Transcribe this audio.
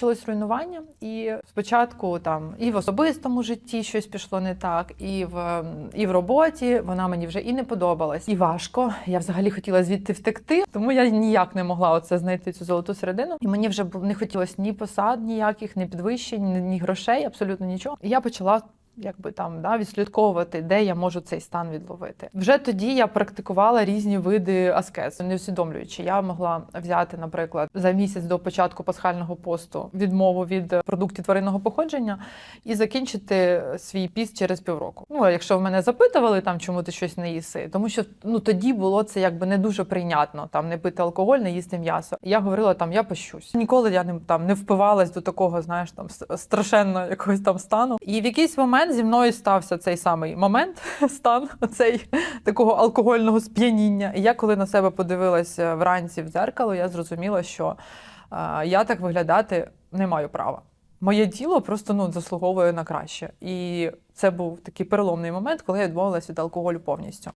почалось руйнування, і спочатку там і в особистому житті щось пішло не так, і в і в роботі вона мені вже і не подобалась, і важко. Я взагалі хотіла звідти втекти, тому я ніяк не могла оце знайти цю золоту середину. І мені вже не хотілося ні посад, ніяких, ні підвищень, ні, грошей, абсолютно нічого. І я почала. Якби там да, відслідковувати, де я можу цей стан відловити. Вже тоді я практикувала різні види аскез, не усвідомлюючи. Я могла взяти, наприклад, за місяць до початку пасхального посту відмову від продуктів тваринного походження і закінчити свій піст через півроку. Ну, якщо в мене запитували там, чому ти щось не їси, тому що ну тоді було це якби не дуже прийнятно там не пити алкоголь, не їсти м'ясо. Я говорила там, я пощусь. Ніколи я не там не впивалась до такого, знаєш, там с- страшенно якогось там стану. І в якийсь момент зі мною стався цей самий момент, стан цей такого алкогольного сп'яніння. І я коли на себе подивилася вранці в дзеркало, я зрозуміла, що я так виглядати не маю права. Моє тіло просто ну заслуговує на краще, і це був такий переломний момент, коли я відмовилася від алкоголю повністю.